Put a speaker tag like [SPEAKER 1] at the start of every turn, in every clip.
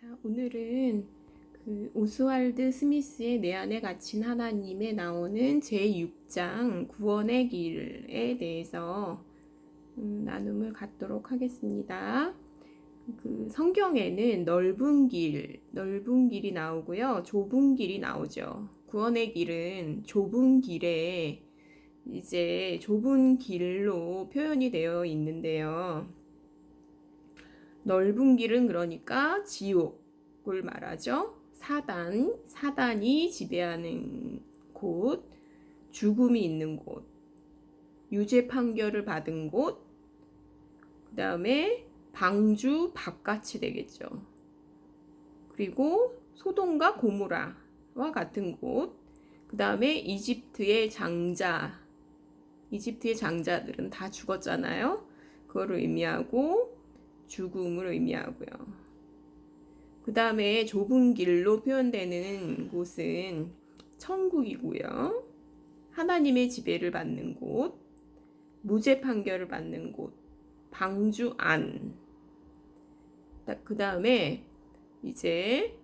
[SPEAKER 1] 자, 오늘은 그 오스왈드 스미스의 내 안에 갇힌 하나님에 나오는 제6장 구원의 길에 대해서 음, 나눔을 갖도록 하겠습니다. 그 성경에는 넓은 길, 넓은 길이 나오고요. 좁은 길이 나오죠. 구원의 길은 좁은 길에 이제 좁은 길로 표현이 되어 있는데요. 넓은 길은 그러니까 지옥을 말하죠. 사단, 사단이 지배하는 곳, 죽음이 있는 곳, 유죄 판결을 받은 곳, 그 다음에 방주 바깥이 되겠죠. 그리고 소돔과 고모라와 같은 곳, 그 다음에 이집트의 장자, 이집트의 장자들은 다 죽었잖아요. 그거를 의미하고 죽음을 의미하고요. 그 다음에 좁은 길로 표현되는 곳은 천국이고요. 하나님의 지배를 받는 곳, 무죄 판결을 받는 곳, 방주 안. 그 다음에 이제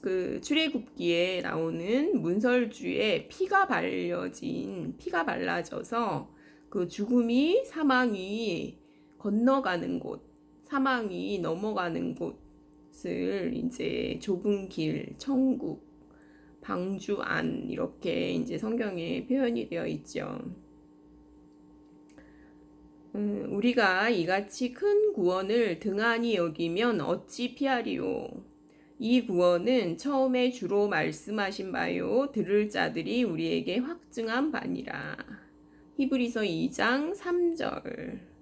[SPEAKER 1] 그 출애굽기에 나오는 문설주에 피가 발려진 피가 발라져서 그 죽음이 사망이 건너가는 곳, 사망이 넘어가는 곳을 이제 좁은 길, 천국, 방주 안 이렇게 이제 성경에 표현이 되어 있죠. 음, 우리가 이같이 큰 구원을 등한히 여기면 어찌 피하리요? 이 구원은 처음에 주로 말씀하신 바요 들을 자들이 우리에게 확증한 바니라. 히브리서 2장 3절.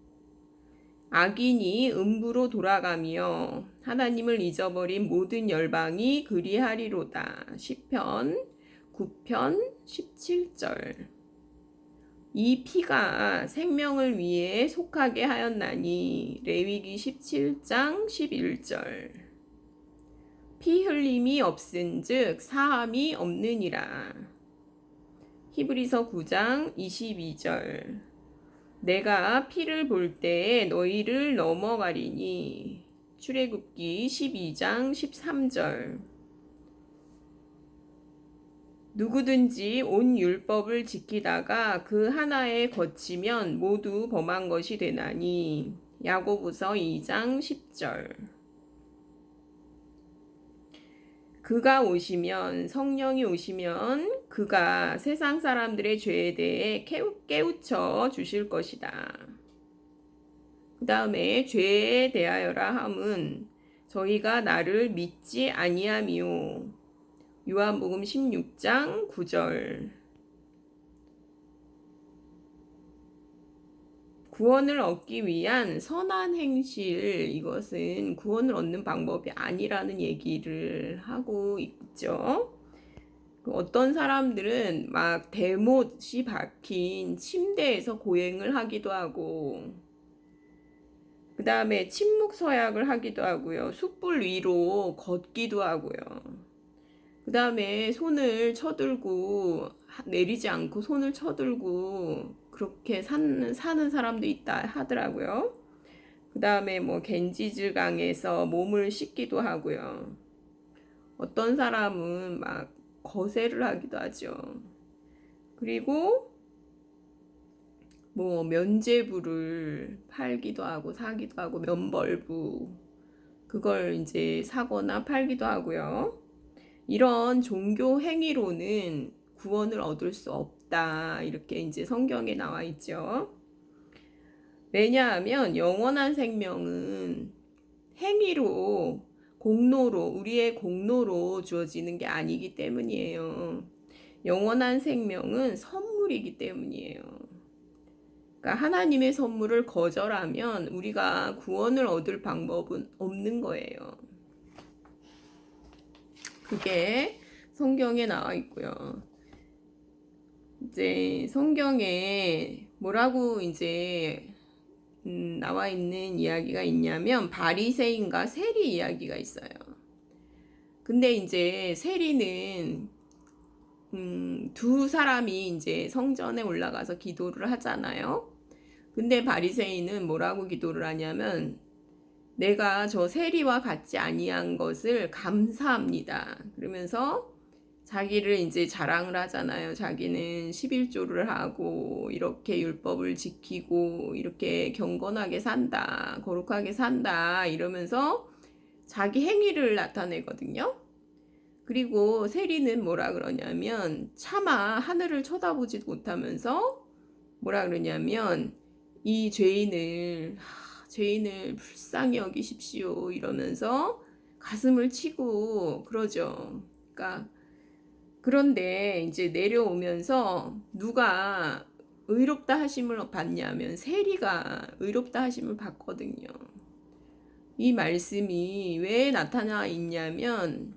[SPEAKER 1] 악인이 음부로 돌아가며 하나님을 잊어버린 모든 열방이 그리하리로다. 시편 9편 17절. 이 피가 생명을 위해 속하게 하였나니 레위기 17장 11절. 피 흘림이 없은즉 사함이 없느니라. 히브리서 9장 22절. 내가 피를 볼 때에 너희를 넘어가리니. 출애굽기 12장 13절. 누구든지 온 율법을 지키다가 그 하나에 거치면 모두 범한 것이 되나니. 야고보서 2장 10절. 그가 오시면 성령이 오시면 그가 세상 사람들의 죄에 대해 깨우쳐 주실 것이다. 그 다음에 죄에 대하여라 함은 저희가 나를 믿지 아니함이요. 요한복음 16장 9절. 구원을 얻기 위한 선한 행실 이것은 구원을 얻는 방법이 아니라는 얘기를 하고 있죠. 그 어떤 사람들은 막 대못이 박힌 침대에서 고행을 하기도 하고 그 다음에 침묵 서약을 하기도 하고요. 숯불 위로 걷기도 하고요. 그 다음에 손을 쳐들고 내리지 않고 손을 쳐들고 그렇게 사는, 사는 사람도 있다 하더라고요. 그 다음에 뭐 겐지즈 강에서 몸을 씻기도 하고요. 어떤 사람은 막 거세를 하기도 하죠. 그리고 뭐 면제부를 팔기도 하고 사기도 하고 면벌부 그걸 이제 사거나 팔기도 하고요. 이런 종교 행위로는 구원을 얻을 수 없다. 이렇게 이제 성경에 나와 있죠. 왜냐하면 영원한 생명은 행위로, 공로로, 우리의 공로로 주어지는 게 아니기 때문이에요. 영원한 생명은 선물이기 때문이에요. 그러니까 하나님의 선물을 거절하면 우리가 구원을 얻을 방법은 없는 거예요. 그게 성경에 나와 있고요. 이제 성경에 뭐라고 이제 음, 나와 있는 이야기가 있냐면 바리새인과 세리 이야기가 있어요. 근데 이제 세리는 음, 두 사람이 이제 성전에 올라가서 기도를 하잖아요. 근데 바리새인은 뭐라고 기도를 하냐면 내가 저 세리와 같지 아니한 것을 감사합니다. 그러면서 자기를 이제 자랑을 하잖아요. 자기는 11조를 하고 이렇게 율법을 지키고 이렇게 경건하게 산다. 거룩하게 산다. 이러면서 자기 행위를 나타내거든요. 그리고 세리는 뭐라 그러냐면 차마 하늘을 쳐다보지도 못하면서 뭐라 그러냐면 이 죄인을 하, 죄인을 불쌍히 여기십시오 이러면서 가슴을 치고 그러죠. 그러니까 그런데 이제 내려오면서 누가 의롭다 하심을 받냐면 세리가 의롭다 하심을 받거든요. 이 말씀이 왜 나타나 있냐면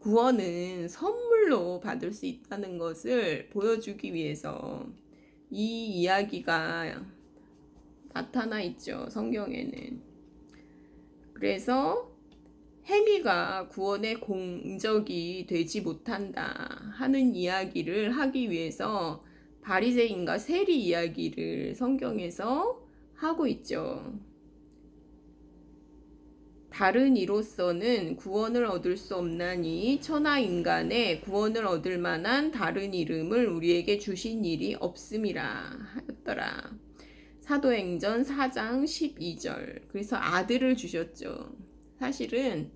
[SPEAKER 1] 구원은 선물로 받을 수 있다는 것을 보여주기 위해서 이 이야기가 나타나 있죠. 성경에는. 그래서 행위가 구원의 공적이 되지 못한다 하는 이야기를 하기 위해서 바리새인과 세리 이야기를 성경에서 하고 있죠. 다른 이로서는 구원을 얻을 수 없나니 천하 인간의 구원을 얻을 만한 다른 이름을 우리에게 주신 일이 없음이라 하였더라. 사도행전 4장 12절. 그래서 아들을 주셨죠. 사실은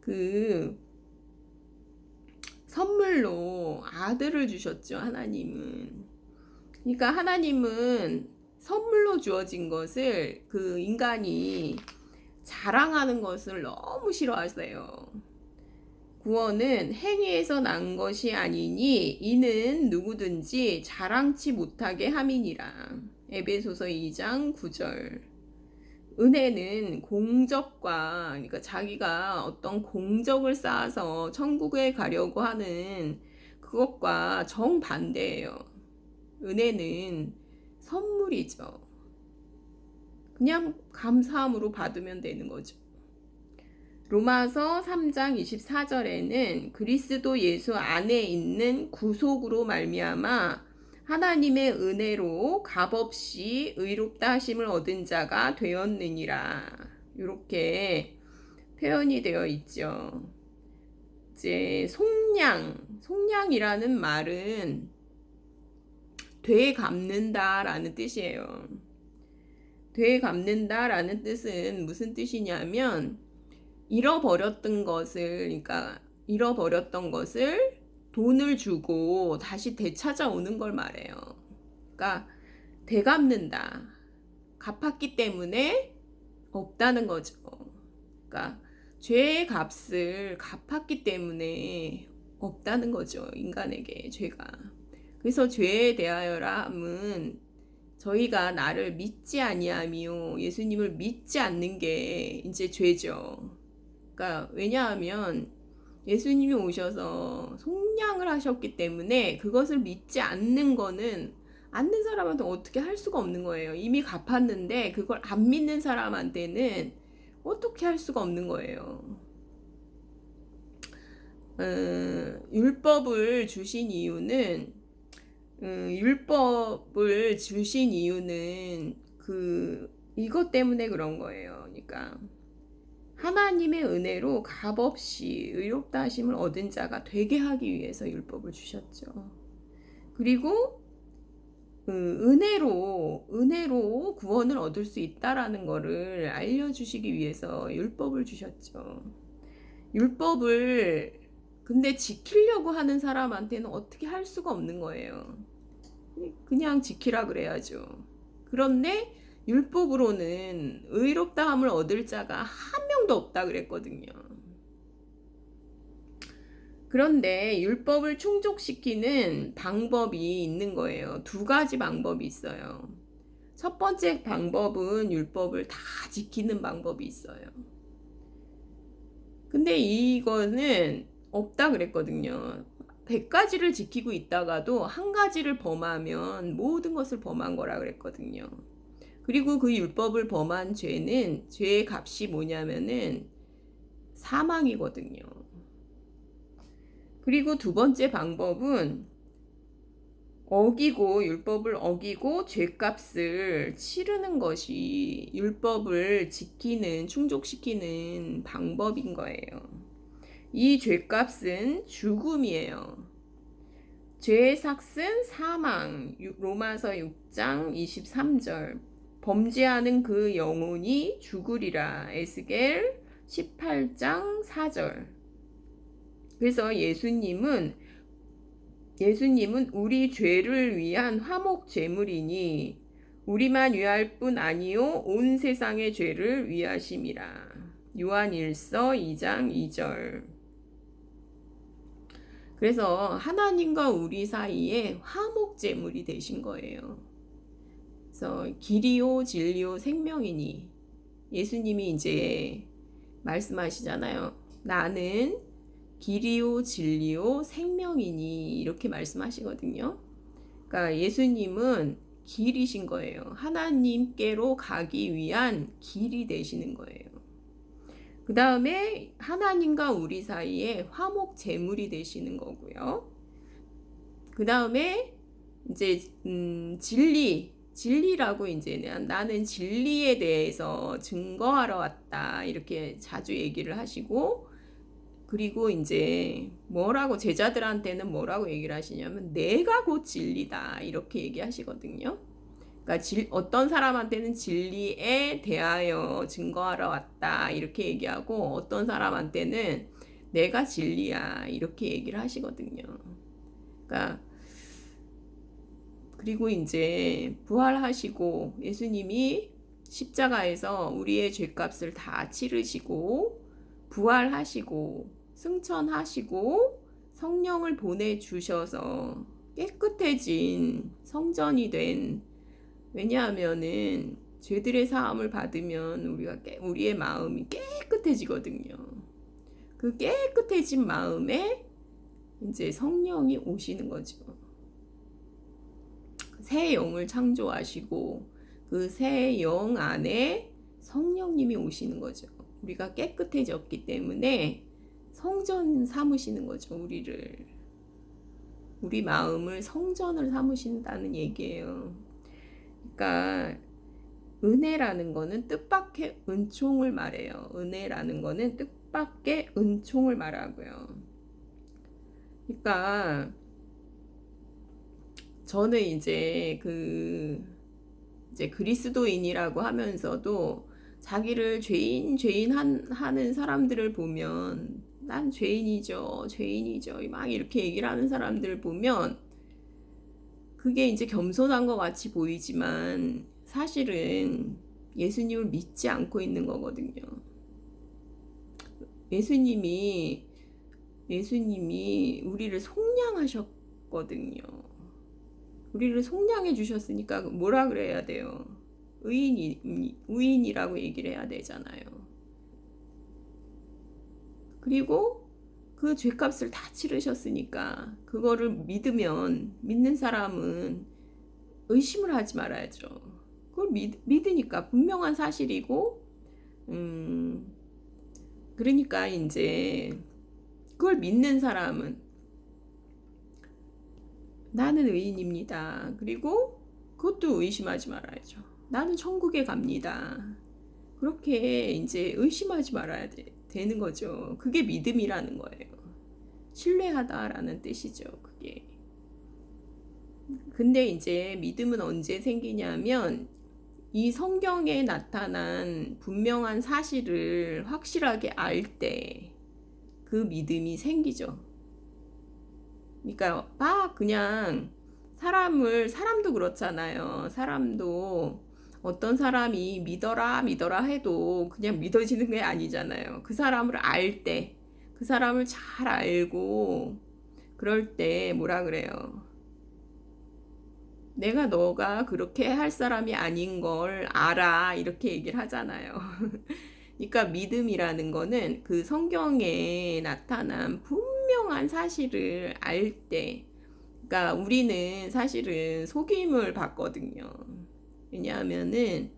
[SPEAKER 1] 그 선물로 아들을 주셨죠. 하나님은. 그러니까 하나님은 선물로 주어진 것을 그 인간이 자랑하는 것을 너무 싫어하세요. 구원은 행위에서 난 것이 아니니 이는 누구든지 자랑치 못하게 함이니라. 에베소서 2장 9절. 은혜는 공적과 그러니까 자기가 어떤 공적을 쌓아서 천국에 가려고 하는 그것과 정반대예요. 은혜는 선물이죠. 그냥 감사함으로 받으면 되는 거죠. 로마서 3장 24절에는 그리스도 예수 안에 있는 구속으로 말미암아 하나님의 은혜로 값없이 의롭다 하심을 얻은 자가 되었느니라. 이렇게 표현이 되어 있죠. 이제 속량, 속량이라는 말은 되 갚는다라는 뜻이에요. 되 갚는다라는 뜻은 무슨 뜻이냐면 잃어버렸던 것을 그러니까 잃어버렸던 것을 돈을 주고 다시 되찾아오는 걸 말해요. 그러니까 되갚는다. 갚았기 때문에 없다는 거죠. 그러니까 죄의 값을 갚았기 때문에 없다는 거죠. 인간에게 죄가. 그래서 죄에 대하여라 함은 저희가 나를 믿지 아니하며 예수님을 믿지 않는 게 이제 죄죠. 그러니까 왜냐하면 예수님이 오셔서 속량을 하셨기 때문에 그것을 믿지 않는 거는 않는 사람한테 어떻게 할 수가 없는 거예요. 이미 갚았는데 그걸 안 믿는 사람한테는 어떻게 할 수가 없는 거예요. 어, 율법을 주신 이유는 음, 율법을 주신 이유는 그 이것 때문에 그런 거예요. 그러니까 하나님의 은혜로 값없이 의롭다 하심을 얻은 자가 되게 하기 위해서 율법을 주셨죠. 그리고 그 은혜로 은혜로 구원을 얻을 수 있다라는 거를 알려 주시기 위해서 율법을 주셨죠. 율법을 근데 지키려고 하는 사람한테는 어떻게 할 수가 없는 거예요. 그냥 지키라 그래야죠. 그런데 율법으로는 의롭다함을 얻을 자가 한 명도 없다 그랬거든요. 그런데 율법을 충족시키는 방법이 있는 거예요. 두 가지 방법이 있어요. 첫 번째 방법은 율법을 다 지키는 방법이 있어요. 근데 이거는 없다 그랬거든요. 100가지를 지키고 있다가도 한 가지를 범하면 모든 것을 범한 거라 그랬거든요. 그리고 그 율법을 범한 죄는 죄의 값이 뭐냐면은 사망이거든요. 그리고 두 번째 방법은 어기고 율법을 어기고 죄값을 치르는 것이 율법을 지키는 충족시키는 방법인 거예요. 이 죄값은 죽음이에요. 죄의 삭은 사망. 로마서 6장 23절. 범죄하는 그 영혼이 죽으리라. 에스겔 18장 4절. 그래서 예수님은 예수님은 우리 죄를 위한 화목 제물이니 우리만 위할 뿐 아니요 온 세상의 죄를 위하심이라. 요한일서 2장 2절. 그래서 하나님과 우리 사이에 화목 제물이 되신 거예요. 그래서 길이요 진리요 생명이니 예수님이 이제 말씀하시잖아요. 나는 길이요 진리요 생명이니 이렇게 말씀하시거든요. 그러니까 예수님은 길이신 거예요. 하나님께로 가기 위한 길이 되시는 거예요. 그 다음에 하나님과 우리 사이에 화목 제물이 되시는 거고요. 그 다음에 이제 음, 진리 진리라고 이제 나는 진리에 대해서 증거하러 왔다 이렇게 자주 얘기를 하시고 그리고 이제 뭐라고 제자들한테는 뭐라고 얘기를 하시냐면 내가 곧 진리다 이렇게 얘기하시거든요. 그러니까 질, 어떤 사람한테는 진리에 대하여 증거하러 왔다 이렇게 얘기하고 어떤 사람한테는 내가 진리야 이렇게 얘기를 하시거든요. 그러니까 그리고 이제 부활하시고 예수님이 십자가에서 우리의 죄값을 다 치르시고 부활하시고 승천하시고 성령을 보내주셔서 깨끗해진 성전이 된 왜냐하면은 죄들의 사함을 받으면 우리가 깨, 우리의 마음이 깨끗해지거든요. 그 깨끗해진 마음에 이제 성령이 오시는 거죠. 새 영을 창조하시고 그 새 영 안에 성령님이 오시는 거죠. 우리가 깨끗해졌기 때문에 성전 삼으시는 거죠, 우리를. 우리 마음을 성전을 삼으신다는 얘기예요. 그러니까 은혜라는 거는 뜻밖의 은총을 말해요. 은혜라는 거는 뜻밖의 은총을 말하고요. 그러니까 저는 이제 그 이제 그리스도인이라고 하면서도 자기를 죄인 죄인 한, 하는 사람들을 보면 난 죄인이죠 죄인이죠 막 이렇게 얘기를 하는 사람들을 보면 그게 이제 겸손한 것 같이 보이지만 사실은 예수님을 믿지 않고 있는 거거든요. 예수님이 예수님이 우리를 속량하셨거든요. 우리를 속량해 주셨으니까 뭐라 그래야 돼요? 의인이 의인이라고 얘기를 해야 되잖아요. 그리고 그 죄값을 다 치르셨으니까 그거를 믿으면 믿는 사람은 의심을 하지 말아야죠. 그걸 믿, 믿으니까 분명한 사실이고 음 그러니까 이제 그걸 믿는 사람은 나는 의인입니다. 그리고 그것도 의심하지 말아야죠. 나는 천국에 갑니다. 그렇게 이제 의심하지 말아야 돼. 되는 거죠. 그게 믿음이라는 거예요. 신뢰하다라는 뜻이죠. 그게. 근데 이제 믿음은 언제 생기냐면 이 성경에 나타난 분명한 사실을 확실하게 알 때 그 믿음이 생기죠. 그러니까 막 그냥 사람을 사람도 그렇잖아요. 사람도 어떤 사람이 믿어라 믿어라 해도 그냥 믿어지는 게 아니잖아요. 그 사람을 알 때, 그 사람을 잘 알고 그럴 때 뭐라 그래요? 내가 너가 그렇게 할 사람이 아닌 걸 알아 이렇게 얘기를 하잖아요. 그러니까 믿음이라는 거는 그 성경에 나타난 분 명한 사실을 알 때, 그러니까 우리는 사실은 속임을 받거든요. 왜냐하면은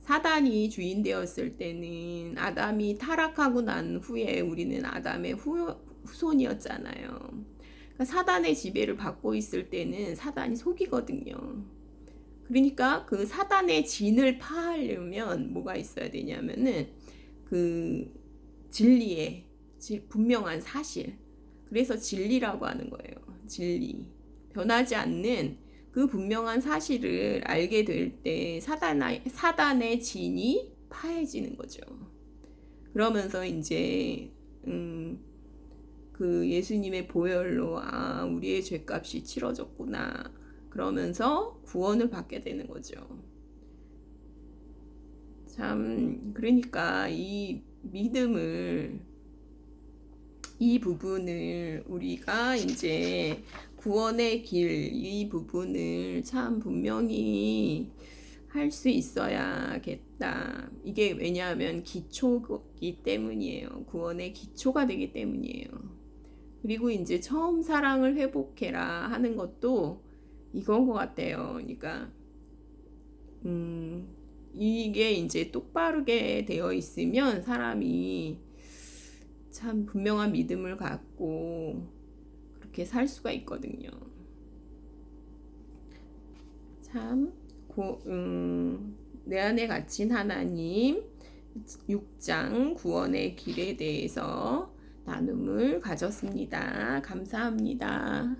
[SPEAKER 1] 사단이 주인 되었을 때는 아담이 타락하고 난 후에 우리는 아담의 후, 후손이었잖아요. 그러니까 사단의 지배를 받고 있을 때는 사단이 속이거든요. 그러니까 그 사단의 진을 파하려면 뭐가 있어야 되냐면은 그 진리의 지- 분명한 사실. 그래서 진리라고 하는 거예요. 진리. 변하지 않는 그 분명한 사실을 알게 될 때 사단의, 사단의 진이 파해지는 거죠. 그러면서 이제, 음, 그 예수님의 보혈로, 아, 우리의 죄값이 치러졌구나. 그러면서 구원을 받게 되는 거죠. 참, 그러니까 이 믿음을, 이 부분을 우리가 이제 구원의 길, 이 부분을 참 분명히 할 수 있어야겠다. 이게 왜냐하면 기초이기 때문이에요. 구원의 기초가 되기 때문이에요. 그리고 이제 처음 사랑을 회복해라 하는 것도 이건 것 같아요. 그러니까, 음, 이게 이제 똑바르게 되어 있으면 사람이 참 분명한 믿음을 갖고 그렇게 살 수가 있거든요. 참, 고, 음, 내 안에 갇힌 하나님 6장 구원의 길에 대해서 나눔을 가졌습니다. 감사합니다.